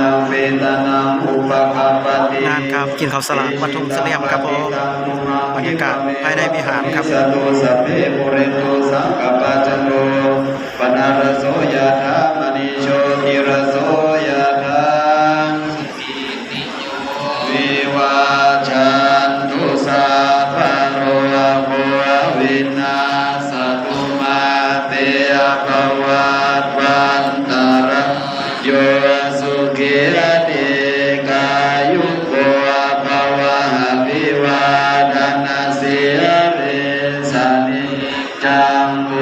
นังเวทนังอุปกปปติงานครับกินข้าวสลากวัดทุ่งเสลี่ยมครับผมบรรยากาศภายในวิหารครับสตุสัพเพปุเรนตุสังกปปะจันโนปนารโสยธามณิโชติรโส นิจังเว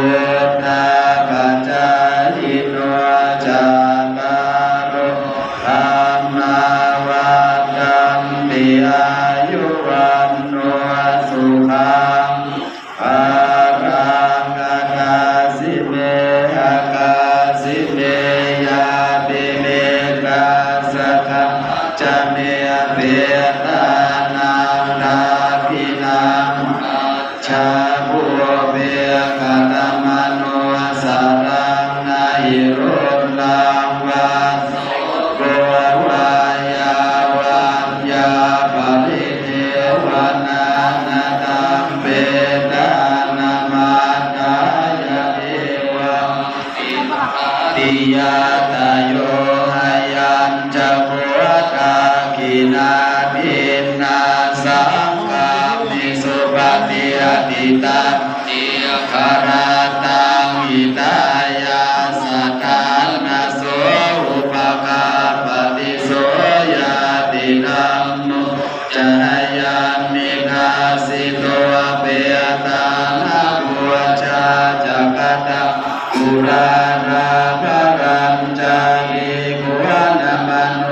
ติตันติคาราตังอิตายาสัทธานาโสอุปกาปฏิโสยาติธัมโมจายามิกาสิโตเปตานาบุชาจักตะปุราราภรัญจาริกุณมโน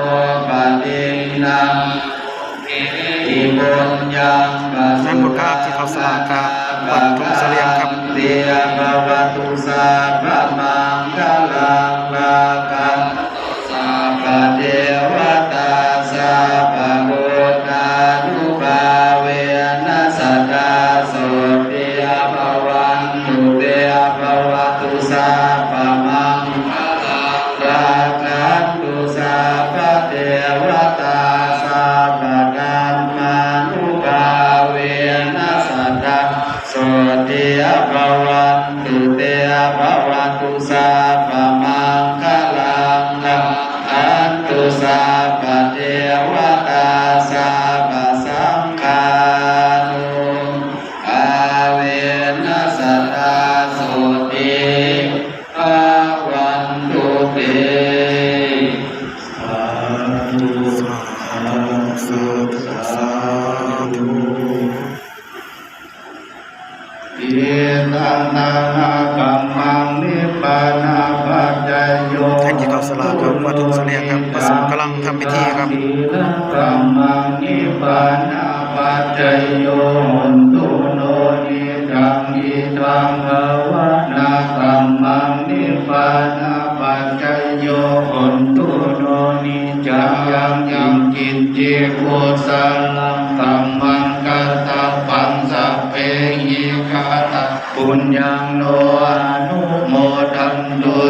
ปฏินังอิบุญยังปัสแม่นบุญครับที่เขาสลากค ลั สลาครับวัดทุ่งเสลียมครับประสงกำลังทำพิธีครับสีลกัมมังนิพพานาปัจจโยหุนตุโนนิจังอิทังภวนากัมมังนิพพานาปัจจโยหุนตุโนนิจังยังยังจิตเจโกสาลังกัมมังกัตตปังสัพเพหิคาตปุญญังโนอนุโมทันตุ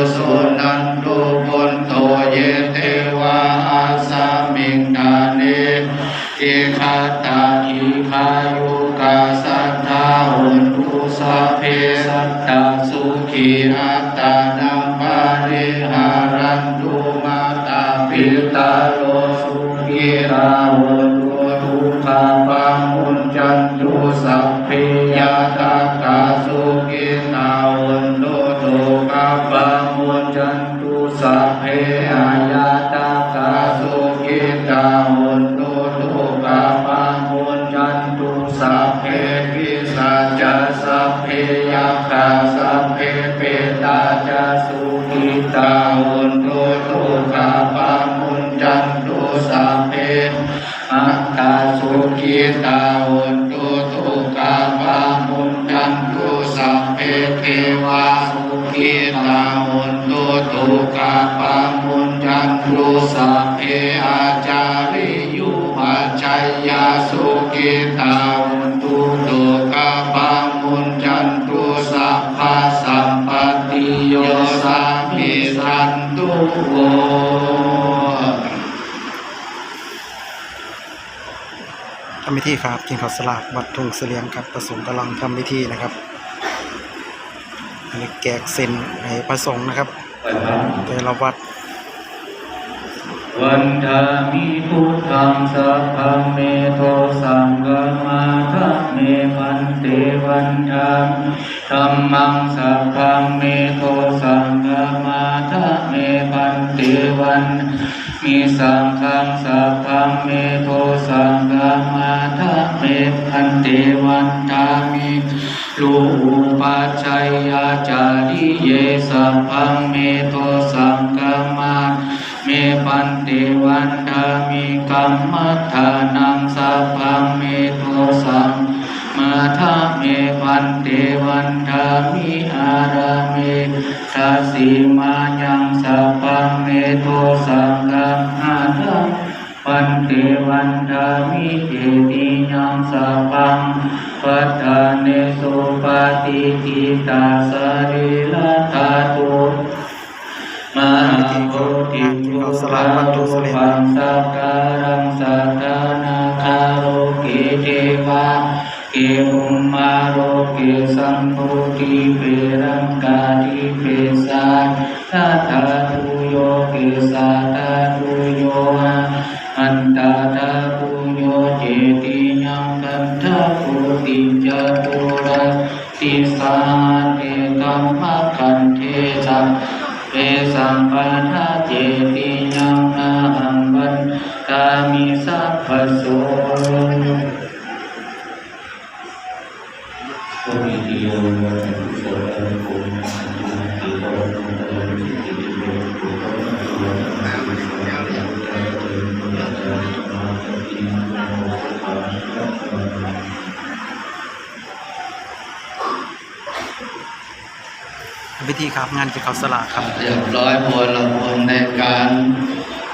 เอคาตาอิคายุกาสัทธาหุนตุสัพเพสัตตาสุขีอัตตานังปาริหารันตุมาตาปิตาโลสุขีราหุนตุทุกขาปังมุนจันตุสัพเพยาตากา ตาวุตุกาปามุญจันตุสัพพะสัมปติโยสัพพิสันตุโวทำพิธีครับกินข้าวสลากวัดทุงเสลียงครับประสงค์กำลังทำพิธีนะครับอันรแกกเซนในพระสงฆ์นะครับแต่ละวัด วันทามิพุทธังสัพพเมโทสังฆมาทัเมพันเตวันทามธัมมังสัพพเมโทสังฆมาทัเมพันเตวันมีสังฆังสัพพเมโทสังฆมาทัเมพันเตวันทามิลูปัจจัยยาจาริเยสัพพเมโทสังฆมา เมปันติวันดามิกรรมัฏฐานังสัพพเมโทสังมาทาเมปันติวันดามิอารามิทัสสิมายังสัพพเมโทสังกัมมาทาวันเตวันดามิเจติยังสัพพังปัตตาเนสุปฏิทิตาสริลธาตุมหา โพธิภูสลาวัตุสปังสักการังสัตานาคาโรกิเทวาเกมุมมาโรเกสัมโพธิเปรังกาทิเปสาทัตาตุโยเกสาตาตุโยอันตาตาตุโยเจติยังกันทาปุติจตุระติสาเตกัมมะกันเทจัง เปสัมปันธาเจติยังนาหังบันกามิสัพพสุโสโอมิติ พิธีครับงานกินข้าวสลากครับเรียบร้อยพลพลในการ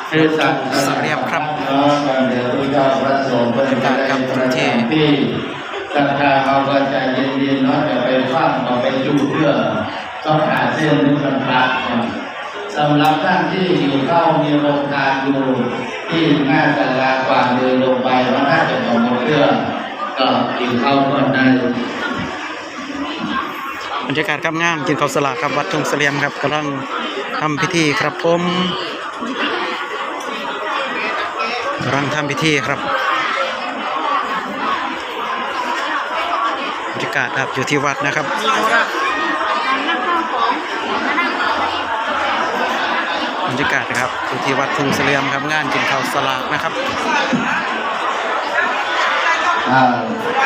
เทศน์สวัสดีครับน้องกันเดี๋ยวพระเจ้าพระสงฆ์เป็นการครับทุกที่ที่ศรัทธาเขาก็ใจเย็นๆเนาะจะไปฟังเอาไปจูเพื่อต้องหาเส้นนึกสำคัญสำหรับท่านที่อยู่เข้ามีโรงทานอยู่ที่หน้าศาลากวางเดินลงไปว่าน่าจะของเครื่องก็กินข้าวก่อนได้ บรรยากาศครับงานกินข้าวสลากครับวัดทุ่งเสลียมครับกำลังทำพิธีครับผมกำลังทำพิธีครับบรรยากาศครับอยู่ที่วัดนะครับบรรยากาศนะครับอยู่ที่วัดทุ่งเสลียมครับงานกินข้าวสลากนะครับ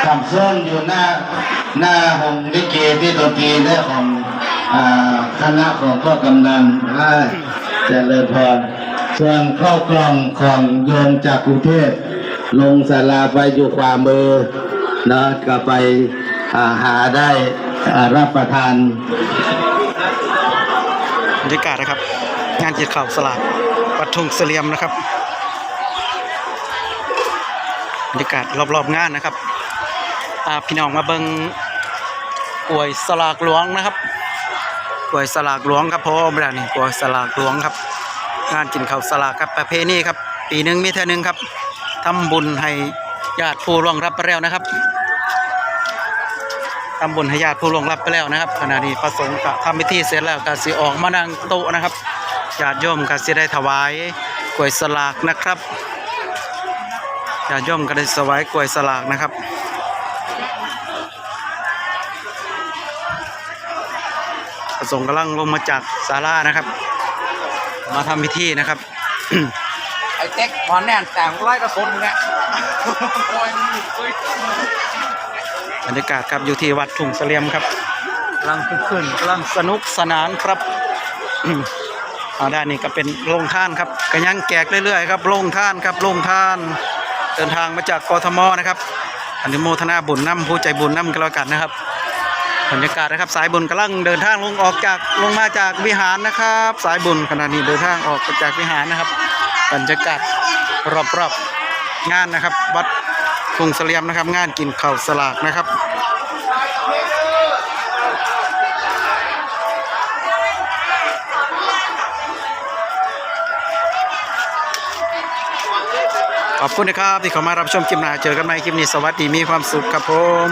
ทำเส้นอยู่หน้าหน้าหงลิเกที่ดนตรีได้ของคณะของพ่อกำนันให้เจริญพรส่วนเข้ากล่องของโยมจากกรุงเทพลงศาลาไปอยู่ขวามือนะก็ไปาหาได้รับประทานบรรยากาศนะครับ งานกินข้าวสลากวัดทุงเสลียมนะครับ รรยากาศรอบๆงานนะครับพี่น้องมาเบิงกล้วยสลากหลวงนะครับกวยสลากหลวงครับพ่อเวลานี่กวยสลากหลวงครับ งานกินข้าวสลากครับประเพณีครับ ปีหนึ่งมีเท่านึงครับทำบุญให้ญาติผู้ล่วงรับไปแล้วนะครับทำบุญให้ญาติผู้ล่วงรับไปแล้วนะครับขณะนี้พระสงฆ์ก็ทำพิธีเสร็จแล้วก็สิออกมานั่งโต๊ะนะครับญาติโยมก็สิได้ถวายกวยสลากนะครับ ญาติโยมก็ได้ถวายกล้วยสลากนะครับพระสงฆ์กำลังลงมาจากศาลานะครับ มาทำพิธีนะครับ ไอ้เต็กพอแน่นแต่งไล่กระสุนเนี่ยบรรยากาศครับอยู่ที่วัดทุ่งเสลียมครับกำลังคึกคืนกำลังสนุกสนานครับอาด้านนี้ก็เป็นโรงท่านครับก็ยังแจกเรื่อยๆครับโรงท่านครับโรงท่าน เดินทางมาจากกทมนะครับอนุโมทนาบุญน้ำผู้ใจบุญน้ำกันแล้วกันนะครับบรรยากาศนะครับสายบุญกำลังเดินทางลงออกจากลงมาจากวิหารนะครับ สายบุญขณะนี้เดินทางออกจากวิหารนะครับ บรรยากาศรอบๆงานนะครับ วัดกรุงเสลียมนะครับ งานกินข้าวสลากนะครับ ขอบคุณนะครับที่เข้ามารับชมคลิปหน้าเจอกันใหม่คลิปนี้สวัสดีมีความสุขครับผม